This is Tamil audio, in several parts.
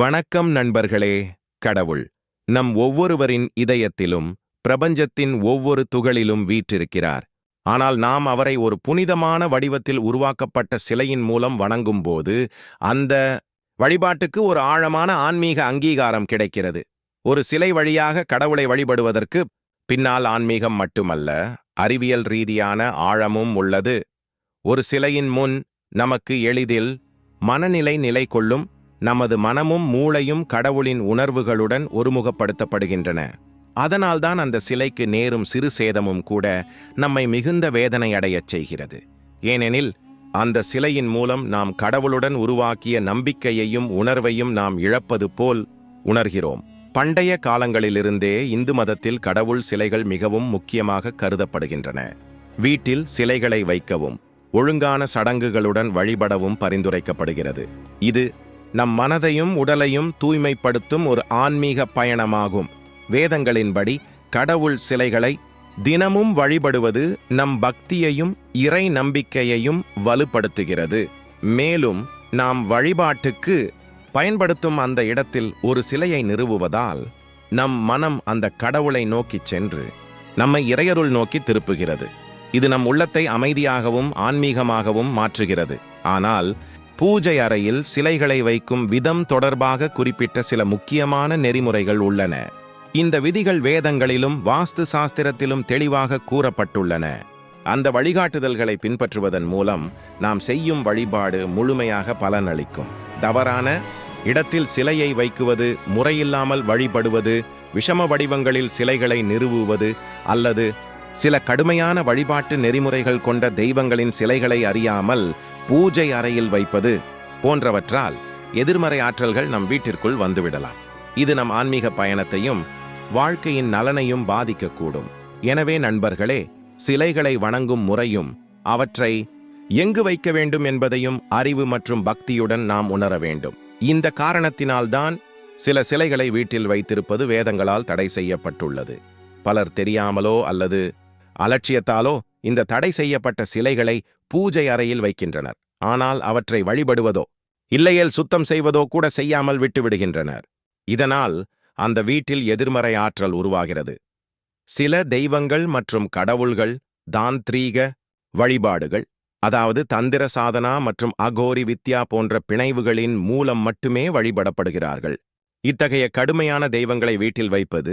வணக்கம் நண்பர்களே கடவுள். நம் ஒவ்வொருவரின் இதயத்திலும் பிரபஞ்சத்தின் ஒவ்வொரு துகளிலும் வீற்றிருக்கிறார். ஆனால் நாம் அவரை ஒரு புனிதமான வடிவத்தில் உருவாக்கப்பட்ட சிலையின் மூலம் வணங்கும்போது அந்த வழிபாட்டுக்கு ஒரு ஆழமான ஆன்மீக அங்கீகாரம் கிடைக்கிறது. ஒரு சிலை வழியாக கடவுளை வழிபடுவதற்கு பின்னால் ஆன்மீகம் மட்டுமல்ல அறிவியல் ரீதியான ஆழமும் உள்ளது. ஒரு சிலையின் முன் நமக்கு எளிதில் மனநிலை நிலை கொள்ளும் நமது மனமும் மூளையும் கடவுளின் உணர்வுகளுடன் ஒருமுகப்படுத்தப்படுகின்றன. அதனால்தான் அந்த சிலைக்கு நேரும் சிறு சேதமும் கூட நம்மை மிகுந்த வேதனை அடையச் செய்கிறது. ஏனெனில் அந்த சிலையின் மூலம் நாம் கடவுளுடன் உருவாக்கிய நம்பிக்கையையும் உணர்வையும் நாம் இழப்பது போல் உணர்கிறோம். பண்டைய காலங்களிலிருந்தே இந்து மதத்தில் கடவுள் சிலைகள் மிகவும் முக்கியமாக கருதப்படுகின்றன. வீட்டில் சிலைகளை வைக்கவும் ஒழுங்கான சடங்குகளுடன் வழிபடவும் பரிந்துரைக்கப்படுகிறது. இது நம் மனதையும் உடலையும் தூய்மைப்படுத்தும் ஒரு ஆன்மீக பயணமாகும். வேதங்களின்படி கடவுள் சிலைகளை தினமும் வழிபடுவது நம் பக்தியையும் இறை நம்பிக்கையையும் வலுப்படுத்துகிறது. மேலும் நாம் வழிபாட்டுக்கு பயன்படுத்தும் அந்த இடத்தில் ஒரு சிலையை நிறுவுவதால் நம் மனம் அந்த கடவுளை நோக்கிச் சென்று நம்மை இறையருள் நோக்கி திருப்புகிறது. இது நம் உள்ளத்தை அமைதியாகவும் ஆன்மீகமாகவும் மாற்றுகிறது. ஆனால் பூஜை அறையில் சிலைகளை வைக்கும் விதம் தொடர்பாக குறிப்பிட்ட சில முக்கியமான நெறிமுறைகள் உள்ளன. இந்த விதிகள் வேதங்களிலும் வாஸ்து சாஸ்திரத்திலும் தெளிவாக கூறப்பட்டுள்ளன. அந்த வழிகாட்டுதல்களை பின்பற்றுவதன் மூலம் நாம் செய்யும் வழிபாடு முழுமையாக பலனளிக்கும். தவறான இடத்தில் சிலையை வைக்குவது முறையில்லாமல் வழிபடுவது விஷம வடிவங்களில் சிலைகளை நிறுவுவது அல்லது சில கடுமையான வழிபாட்டு நெறிமுறைகள் கொண்ட தெய்வங்களின் சிலைகளை அறியாமல் பூஜை அறையில் வைப்பது போன்றவற்றால் எதிர்மறை ஆற்றல்கள் நம் வீட்டிற்குள் வந்துவிடலாம். இது நம் ஆன்மீக பயணத்தையும் வாழ்க்கையின் நலனையும் பாதிக்கக்கூடும். எனவே நண்பர்களே சிலைகளை வணங்கும் முறையும் அவற்றை எங்கு வைக்க வேண்டும் என்பதையும் அறிவு மற்றும் பக்தியுடன் நாம் உணர வேண்டும். இந்த காரணத்தினால்தான் சில சிலைகளை வீட்டில் வைத்திருப்பது வேதங்களால் தடை செய்யப்பட்டுள்ளது. பலர் தெரியாமலோ அல்லது அலட்சியத்தாலோ இந்த தடை செய்யப்பட்ட சிலைகளை பூஜை அறையில் வைக்கின்றனர். ஆனால் அவற்றை வழிபடுவதோ இல்லையேல் சுத்தம் செய்வதோ கூட செய்யாமல் விட்டுவிடுகின்றனர். இதனால் அந்த வீட்டில் எதிர்மறை ஆற்றல் உருவாகிறது. சில தெய்வங்கள் மற்றும் கடவுள்கள் தாந்திரீக வழிபாடுகள் அதாவது தந்திர சாதனா மற்றும் அகோரி வித்யா போன்ற பிணைவுகளின் மூலம் மட்டுமே வழிபடப்படுகிறார்கள். இத்தகைய கடுமையான தெய்வங்களை வீட்டில் வைப்பது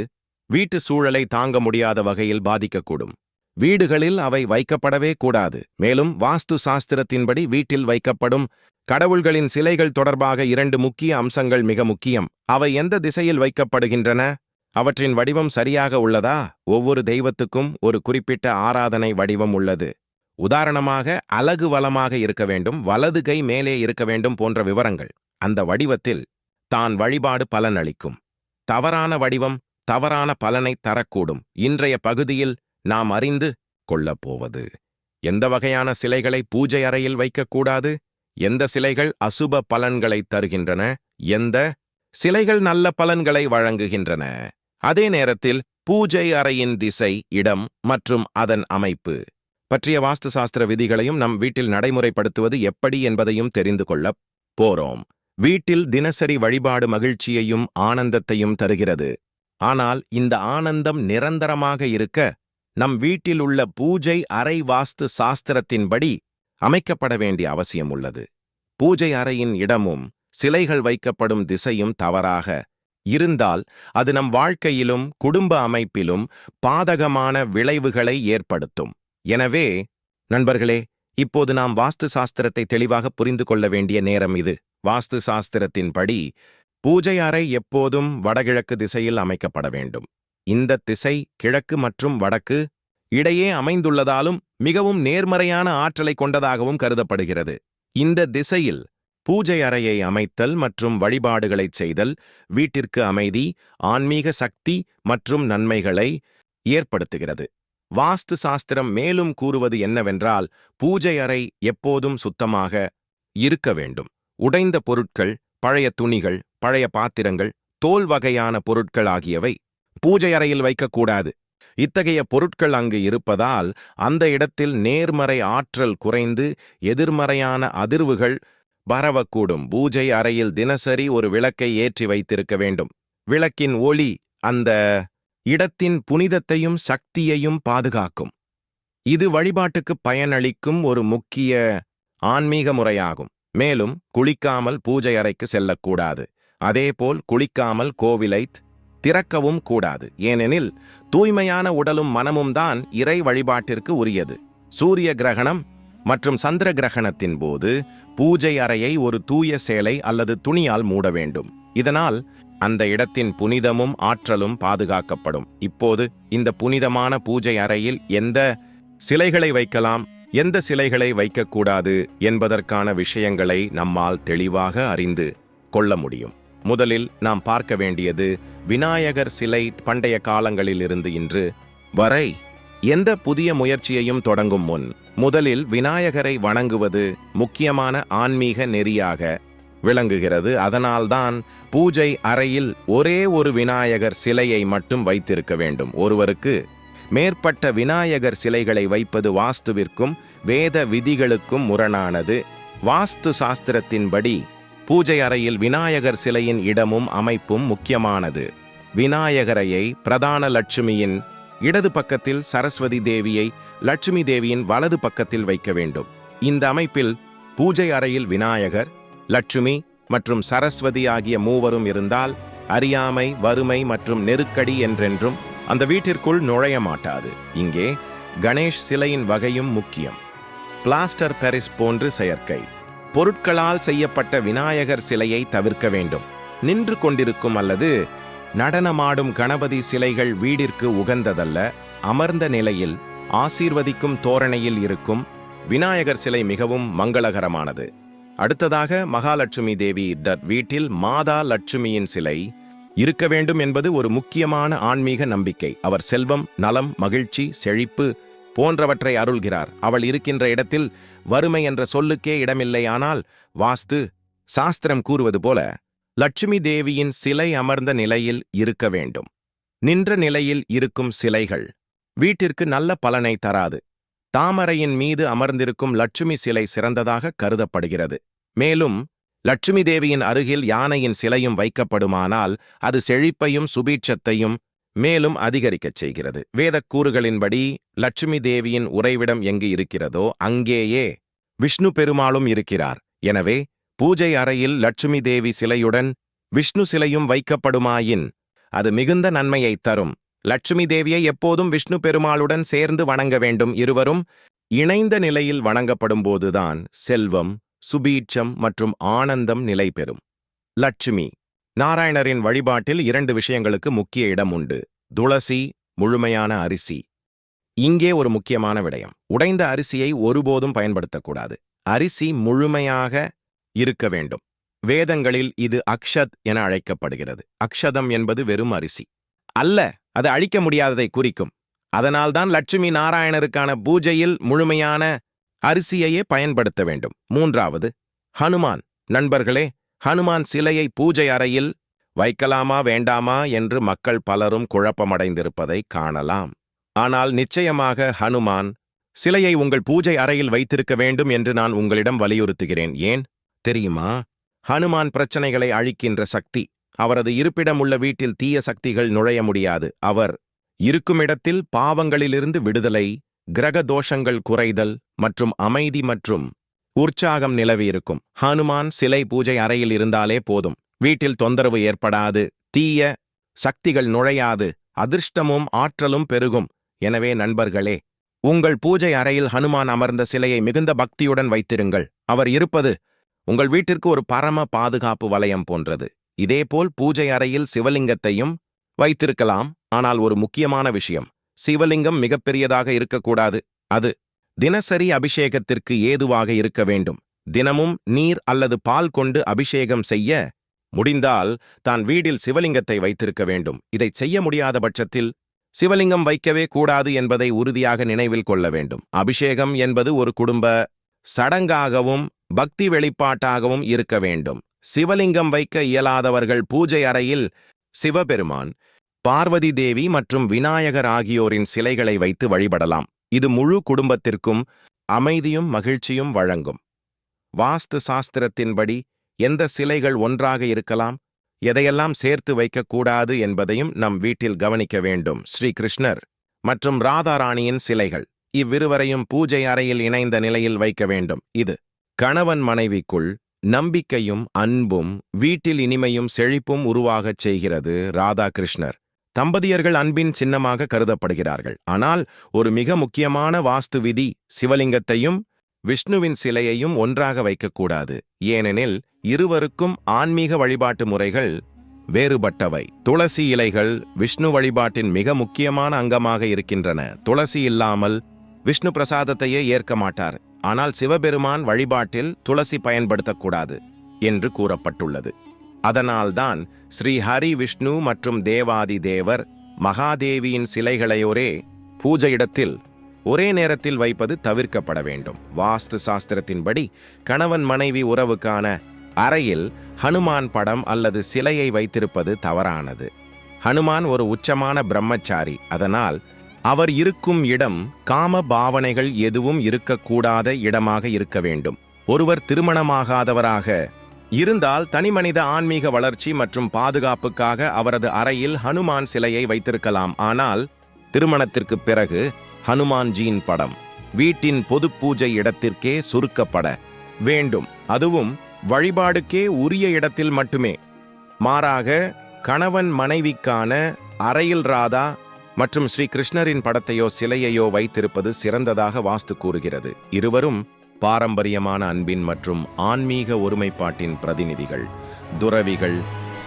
வீட்டு சூழலை தாங்க முடியாத வகையில் பாதிக்கக்கூடும். வீடுகளில் அவை வைக்கப்படவே கூடாது. மேலும் வாஸ்து சாஸ்திரத்தின்படி வீட்டில் வைக்கப்படும் கடவுள்களின் சிலைகள் தொடர்பாக இரண்டு முக்கிய அம்சங்கள் மிக முக்கியம். அவை எந்த திசையில் வைக்கப்படுகின்றன? அவற்றின் வடிவம் சரியாக உள்ளதா? ஒவ்வொரு தெய்வத்துக்கும் ஒரு குறிப்பிட்ட ஆராதனை வடிவம் உள்ளது. உதாரணமாக அலகு வளமாக இருக்க வேண்டும் வலது கை மேலே இருக்க வேண்டும் போன்ற விவரங்கள். அந்த வடிவத்தில் தான் வழிபாடு பலனளிக்கும். தவறான வடிவம் தவறான பலனை தரக்கூடும். இன்றைய பகுதியில் நாம் அறிந்து கொள்ளப் போவது எந்த வகையான சிலைகளை பூஜை அறையில் வைக்கக்கூடாது? எந்த சிலைகள் அசுப பலன்களை தருகின்றன? எந்த சிலைகள் நல்ல பலன்களை வழங்குகின்றன? அதே நேரத்தில் பூஜை அறையின் திசை இடம் மற்றும் அதன் அமைப்பு பற்றிய வாஸ்து சாஸ்திர விதிகளையும் நம் வீட்டில் நடைமுறைப்படுத்துவது எப்படி என்பதையும் தெரிந்து கொள்ளப் போறோம். வீட்டில் தினசரி வழிபாடு மகிழ்ச்சியையும் ஆனந்தத்தையும் தருகிறது. ஆனால் இந்த ஆனந்தம் நிரந்தரமாக இருக்க நம் வீட்டில் உள்ள பூஜை அறை வாஸ்து சாஸ்திரத்தின்படி அமைக்கப்பட வேண்டிய அவசியம் உள்ளது. பூஜை அறையின் இடமும் சிலைகள் வைக்கப்படும் திசையும் தவறாக இருந்தால் அது நம் வாழ்க்கையிலும் குடும்ப அமைப்பிலும் பாதகமான விளைவுகளை ஏற்படுத்தும். எனவே நண்பர்களே இப்போது நாம் வாஸ்து சாஸ்திரத்தை தெளிவாக புரிந்து கொள்ள வேண்டிய நேரம் இது. வாஸ்து சாஸ்திரத்தின்படி பூஜை அறை எப்போதும் வடகிழக்கு திசையில் அமைக்கப்பட வேண்டும். இந்த திசை கிழக்கு மற்றும் வடக்கு இடையே அமைந்துள்ளதாலும் மிகவும் நேர்மறையான ஆற்றலை கொண்டதாகவும் கருதப்படுகிறது. இந்த திசையில் பூஜை அறையை அமைத்தல் மற்றும் வழிபாடுகளைச் செய்தல் வீட்டிற்கு அமைதி ஆன்மீக சக்தி மற்றும் நன்மைகளை ஏற்படுத்துகிறது. வாஸ்து சாஸ்திரம் மேலும் கூறுவது என்னவென்றால் பூஜை அறை எப்போதும் சுத்தமாக இருக்க வேண்டும். உடைந்த பொருட்கள் பழைய துணிகள் பழைய பாத்திரங்கள் தோல் வகையான பொருட்கள் ஆகியவை பூஜை அறையில் வைக்கக்கூடாது. இத்தகைய பொருட்கள் அங்கு இருப்பதால் அந்த இடத்தில் நேர்மறை ஆற்றல் குறைந்து எதிர்மறையான அதிர்வுகள் பரவக்கூடும். பூஜை அறையில் தினசரி ஒரு விளக்கை ஏற்றி வைத்திருக்க வேண்டும். விளக்கின் ஒளி அந்த இடத்தின் புனிதத்தையும் சக்தியையும் பாதுகாக்கும். இது வழிபாட்டுக்கு பயனளிக்கும் ஒரு முக்கிய ஆன்மீக முறையாகும். மேலும் குளிக்காமல் பூஜை அறைக்கு செல்லக்கூடாது. அதேபோல் குளிக்காமல் கோவிலை திறக்கவும் கூடாது. ஏனெனில் தூய்மையான உடலும் மனமும் தான் இறை வழிபாட்டிற்கு உரியது. சூரிய கிரகணம் மற்றும் சந்திர கிரகணத்தின் போது பூஜை அறையை ஒரு தூய சேலை அல்லது துணியால் மூட வேண்டும். இதனால் அந்த இடத்தின் புனிதமும் ஆற்றலும் பாதுகாக்கப்படும். இப்போது இந்த புனிதமான பூஜை அறையில் எந்த சிலைகளை வைக்கலாம் எந்த சிலைகளை வைக்கக்கூடாது என்பதற்கான விஷயங்களை நம்மால் தெளிவாக அறிந்து கொள்ள முடியும். முதலில் நாம் பார்க்க வேண்டியது விநாயகர் சிலை பண்டைய காலங்களிலிருந்து இன்று. வரை எந்த புதிய முயற்சியையும் தொடங்கும் முன் முதலில் விநாயகரை வணங்குவது முக்கியமான ஆன்மீக நெறியாக விளங்குகிறது. அதனால்தான் பூஜை அறையில் ஒரே ஒரு விநாயகர் சிலையை மட்டும் வைத்திருக்க வேண்டும். ஒருவருக்கு மேற்பட்ட விநாயகர் சிலைகளை வைப்பது வாஸ்துவிற்கும் வேத விதிகளுக்கும் முரணானது. வாஸ்து சாஸ்திரத்தின்படி பூஜை அறையில் விநாயகர் சிலையின் இடமும் அமைப்பும் முக்கியமானது. விநாயகரையை பிரதான லட்சுமியின் இடது பக்கத்தில் சரஸ்வதி தேவியை லட்சுமி தேவியின் வலது பக்கத்தில் வைக்க வேண்டும். இந்த அமைப்பில் பூஜை அறையில் விநாயகர் லட்சுமி மற்றும் சரஸ்வதி ஆகிய மூவரும் இருந்தால் அறியாமை வறுமை மற்றும் நெருக்கடி என்றென்றும் அந்த வீட்டிற்குள் நுழைய மாட்டாது. இங்கே கணேஷ் சிலையின் வகையும் முக்கியம். பிளாஸ்டர் பெரிஸ் போன்று செயற்கை. பொருட்களால் செய்யப்பட்ட விநாயகர் சிலையை தவிர்க்க வேண்டும். நின்று கொண்டிருக்கும் அல்லது நடனமாடும் கணபதி சிலைகள் வீடிற்கு உகந்ததல்ல. அமர்ந்த நிலையில் ஆசீர்வதிக்கும் தோரணையில் இருக்கும் விநாயகர் சிலை மிகவும் மங்களகரமானது. அடுத்ததாக மகாலட்சுமி தேவி டர் வீட்டில் மாதா லட்சுமியின் சிலை இருக்க வேண்டும் என்பது ஒரு முக்கியமான ஆன்மீக நம்பிக்கை. அவர் செல்வம் நலம் மகிழ்ச்சி செழிப்பு போன்றவற்றை அருள்கிறார். அவள் இருக்கின்ற இடத்தில் வறுமை என்ற சொல்லுக்கே இடமில்லை. ஆனால் வாஸ்து சாஸ்திரம் கூறுவது போல லட்சுமி தேவியின் சிலை அமர்ந்த நிலையில் இருக்க வேண்டும். நின்ற நிலையில் இருக்கும் சிலைகள் வீட்டிற்கு நல்ல பலனை தராது. தாமரையின் மீது அமர்ந்திருக்கும் லட்சுமி சிலை சிறந்ததாக கருதப்படுகிறது. மேலும் லட்சுமி தேவியின் அருகில் யானையின் சிலையும் வைக்கப்படுமானால் அது செழிப்பையும் சுபீட்சத்தையும் மேலும் அதிகரிக்கச் செய்கிறது. வேதக்கூறுகளின்படி லட்சுமி தேவியின் உறைவிடம் எங்கு இருக்கிறதோ அங்கேயே விஷ்ணு பெருமாளும் இருக்கிறார். எனவே பூஜை அறையில் லட்சுமி தேவி சிலையுடன் விஷ்ணு சிலையும் வைக்கப்படுமாயின் அது மிகுந்த நன்மையைத் தரும். லட்சுமி தேவியை எப்போதும் விஷ்ணு பெருமாளுடன் சேர்ந்து வணங்க வேண்டும். இருவரும் இணைந்த நிலையில் வணங்கப்படும் போதுதான் செல்வம் சுபீட்சம் மற்றும் ஆனந்தம் நிலை பெறும் லட்சுமி நாராயணரின் வழிபாட்டில் இரண்டு விஷயங்களுக்கு முக்கிய இடம் உண்டு. துளசி முழுமையான அரிசி. இங்கே ஒரு முக்கியமான விடயம். உடைந்த அரிசியை ஒருபோதும் பயன்படுத்தக்கூடாது. அரிசி முழுமையாக இருக்க வேண்டும். வேதங்களில் இது அக்ஷத் என அழைக்கப்படுகிறது. அக்ஷதம் என்பது வெறும் அரிசி. அல்ல அது அழிக்க முடியாததை குறிக்கும். அதனால்தான் லட்சுமி நாராயணருக்கான பூஜையில் முழுமையான அரிசியையே பயன்படுத்த வேண்டும். மூன்றாவது ஹனுமான். நண்பர்களே ஹனுமான் சிலையை பூஜை அறையில் வைக்கலாமா வேண்டாமா என்று மக்கள் பலரும் குழப்பமடைந்திருப்பதை காணலாம். ஆனால் நிச்சயமாக ஹனுமான் சிலையை உங்கள் பூஜை அறையில் வைத்திருக்க வேண்டும் என்று நான் உங்களிடம் வலியுறுத்துகிறேன். ஏன்? தெரியுமா? ஹனுமான் பிரச்சனைகளை அழிக்கின்ற சக்தி அவரது இருப்பிடம் உள்ள வீட்டில் தீய சக்திகள் நுழைய முடியாது. அவர் இருக்குமிடத்தில் பாவங்களிலிருந்து விடுதலை கிரக தோஷங்கள் குறைதல் மற்றும் அமைதி மற்றும் உற்சாகம் நிலவியிருக்கும். ஹனுமான் சிலை பூஜை அறையில் இருந்தாலே போதும். வீட்டில் தொந்தரவு ஏற்படாது. தீய சக்திகள் நுழையாது. அதிர்ஷ்டமும் ஆற்றலும் பெருகும். எனவே நண்பர்களே உங்கள் பூஜை அறையில் ஹனுமான் அமர்ந்த சிலையை மிகுந்த பக்தியுடன் வைத்திருங்கள். அவர் இருப்பது உங்கள் வீட்டிற்கு ஒரு பரம பாதுகாப்பு வலயம் போன்றது. இதேபோல் பூஜை அறையில் சிவலிங்கத்தையும் வைத்திருக்கலாம். ஆனால் ஒரு முக்கியமான விஷயம் சிவலிங்கம் மிகப்பெரியதாக இருக்கக்கூடாது. அது தினசரி அபிஷேகத்திற்கு ஏதுவாக இருக்க வேண்டும். தினமும் நீர் அல்லது பால் கொண்டு அபிஷேகம் செய்ய முடிந்தால் தான் வீடில் சிவலிங்கத்தை வைத்திருக்க வேண்டும். இதை செய்ய முடியாத பட்சத்தில் சிவலிங்கம் வைக்கவே கூடாது என்பதை உறுதியாக நினைவில் கொள்ள வேண்டும். அபிஷேகம் என்பது ஒரு குடும்ப சடங்காகவும் பக்தி வெளிப்பாட்டாகவும் இருக்க வேண்டும். சிவலிங்கம் வைக்க இயலாதவர்கள் பூஜை அறையில் சிவபெருமான் பார்வதி தேவி மற்றும் விநாயகர் ஆகியோரின் சிலைகளை வைத்து வழிபடலாம். இது முழு குடும்பத்திற்கும் அமைதியும் மகிழ்ச்சியும் வழங்கும். வாஸ்து சாஸ்திரத்தின்படி எந்த சிலைகள் ஒன்றாக இருக்கலாம் எதையெல்லாம் சேர்த்து வைக்கக்கூடாது என்பதையும் நம் வீட்டில் கவனிக்க வேண்டும். ஸ்ரீ கிருஷ்ணர் மற்றும் ராதாராணியின் சிலைகள் இவ்விருவரையும் பூஜை அறையில் இணைந்த நிலையில் வைக்க வேண்டும். இது கணவன் மனைவிக்குள் நம்பிக்கையும் அன்பும் வீட்டில் இனிமையும் செழிப்பும் உருவாகச் செய்கிறது ராதாகிருஷ்ணர். தம்பதியர்கள் அன்பின் சின்னமாக கருதப்படுகிறார்கள். ஆனால் ஒரு மிக முக்கியமான வாஸ்து விதி சிவலிங்கத்தையும் விஷ்ணுவின் சிலையையும் ஒன்றாக வைக்கக்கூடாது. ஏனெனில் இருவருக்கும் ஆன்மீக வழிபாட்டு முறைகள் வேறுபட்டவை. துளசி இலைகள் விஷ்ணு வழிபாட்டின் மிக முக்கியமான அங்கமாக இருக்கின்றன. துளசி இல்லாமல் விஷ்ணு பிரசாதத்தையே ஏற்க மாட்டார். ஆனால் சிவபெருமான் வழிபாட்டில் துளசி பயன்படுத்தக்கூடாது என்று கூறப்பட்டுள்ளது. அதனால்தான் ஸ்ரீ ஹரி விஷ்ணு மற்றும் தேவாதி தேவர் மகாதேவியின் சிலைகளையொரே பூஜையிடத்தில் ஒரே நேரத்தில் வைப்பது தவிர்க்கப்பட வேண்டும். வாஸ்து சாஸ்திரத்தின்படி கணவன் மனைவி உறவுக்கான அறையில் ஹனுமான் படம் அல்லது சிலையை வைத்திருப்பது தவறானது. ஹனுமான் ஒரு உச்சமான பிரம்மச்சாரி. அதனால் அவர் இருக்கும் இடம் காம பாவனைகள் எதுவும் இருக்கக்கூடாத இடமாக இருக்க வேண்டும். ஒருவர் திருமணமாகாதவராக இருந்தால் தனிமனித ஆன்மீக வளர்ச்சி மற்றும் பாதுகாப்புக்காக அவரது அறையில் ஹனுமான் சிலையை வைத்திருக்கலாம். ஆனால் திருமணத்திற்கு பிறகு ஹனுமான்ஜியின் படம் வீட்டின் பொது பூஜை இடத்திற்கே சுருக்கப்பட வேண்டும். அதுவும் வழிபாடுக்கே உரிய இடத்தில் மட்டுமே. மாறாக கணவன் மனைவிக்கான அறையில் ராதா மற்றும் ஸ்ரீ கிருஷ்ணரின் படத்தையோ சிலையையோ வைத்திருப்பது சிறந்ததாக வாஸ்து கூறுகிறது. இருவரும் பாரம்பரியமான அன்பின் மற்றும் ஆன்மீக ஒருமைப்பாட்டின் பிரதிநிதிகள் துறவிகள்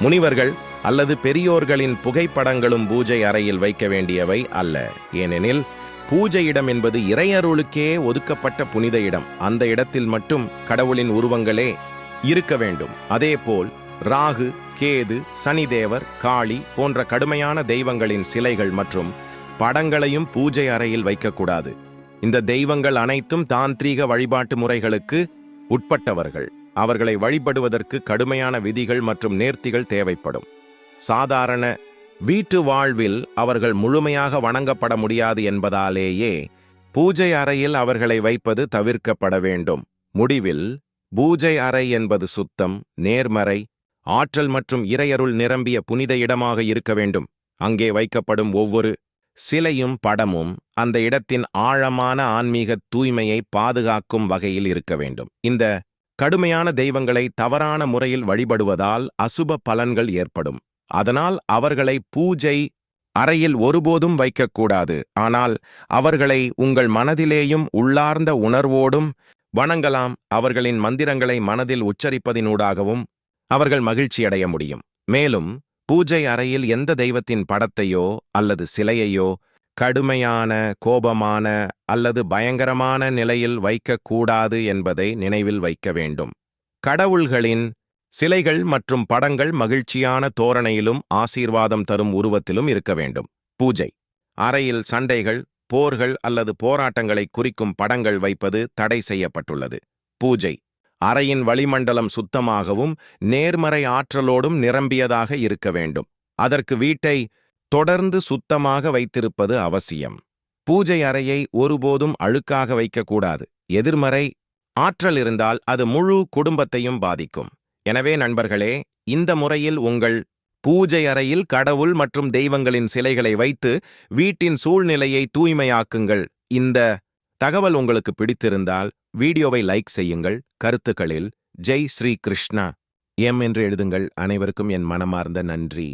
முனிவர்கள் அல்லது பெரியோர்களின் புகைப்படங்களும் பூஜை அறையில் வைக்க வேண்டியவை அல்ல. ஏனெனில் பூஜை இடம் என்பது இறையருளுக்கே ஒதுக்கப்பட்ட புனித இடம். அந்த இடத்தில் மட்டும் கடவுளின் உருவங்களே இருக்க வேண்டும். அதேபோல் ராகு கேது சனிதேவர் காளி போன்ற கடுமையான தெய்வங்களின் சிலைகள் மற்றும் படங்களையும் பூஜை அறையில் வைக்கக்கூடாது. இந்த தெய்வங்கள் அனைத்தும் தாந்திரீக வழிபாட்டு முறைகளுக்கு உட்பட்டவர்கள். அவர்களை வழிபடுவதற்கு கடுமையான விதிகள் மற்றும் நேர்த்திகள் தேவைப்படும். சாதாரண வீட்டு வாழ்வில் அவர்கள் முழுமையாக வணங்கப்பட முடியாது என்பதாலேயே பூஜை அறையில் அவர்களை வைப்பது தவிர்க்கப்பட வேண்டும். முடிவில் பூஜை அறை என்பது சுத்தம் நேர்மறை ஆற்றல் மற்றும் இறையருள் நிரம்பிய புனித இடமாக இருக்க வேண்டும். அங்கே வைக்கப்படும் ஒவ்வொரு சிலையும் படமும் அந்த இடத்தின் ஆழமான ஆன்மீக தூய்மையை பாதுகாக்கும் வகையில் இருக்க வேண்டும். இந்த கடுமையான தெய்வங்களை தவறான முறையில் வழிபடுவதால் அசுப பலன்கள் ஏற்படும். அதனால் அவர்களை பூஜை அறையில் ஒருபோதும் வைக்கக்கூடாது. ஆனால் அவர்களை உங்கள் மனதிலேயும் உள்ளார்ந்த உணர்வோடும் வணங்கலாம். அவர்களின் மந்திரங்களை மனதில் உச்சரிப்பதினூடாகவும் அவர்கள் மகிழ்ச்சியடைய முடியும். மேலும் பூஜை அறையில் எந்த தெய்வத்தின் படத்தையோ அல்லது சிலையையோ கடுமையான கோபமான அல்லது பயங்கரமான நிலையில் வைக்கக்கூடாது என்பதை நினைவில் வைக்க வேண்டும். கடவுள்களின் சிலைகள் மற்றும் படங்கள் மகிழ்ச்சியான தோரணையிலும் ஆசீர்வாதம் தரும் உருவத்திலும் இருக்க வேண்டும். பூஜை. அறையில் சண்டைகள் போர்கள் அல்லது போராட்டங்களை குறிக்கும் படங்கள் வைப்பது தடை செய்யப்பட்டுள்ளது. பூஜை. அறையின் வளிமண்டலம் சுத்தமாகவும் நேர்மறை ஆற்றலோடும் நிரம்பியதாக இருக்க வேண்டும். அதற்கு வீட்டை தொடர்ந்து சுத்தமாக வைத்திருப்பது அவசியம். பூஜை அறையை ஒருபோதும் அழுக்காக வைக்கக்கூடாது. எதிர்மறை ஆற்றல் இருந்தால் அது முழு குடும்பத்தையும் பாதிக்கும். எனவே நண்பர்களே இந்த முறையில் உங்கள் பூஜை அறையில் கடவுள் மற்றும் தெய்வங்களின் சிலைகளை வைத்து வீட்டின் சூழ்நிலையை தூய்மையாக்குங்கள். இந்த தகவல் உங்களுக்கு பிடித்திருந்தால் வீடியோவை லைக் செய்யுங்கள். கருத்துக்களில் ஜெய் ஸ்ரீ கிருஷ்ணா எம் என்று எழுதுங்கள். அனைவருக்கும் என் மனமார்ந்த நன்றி.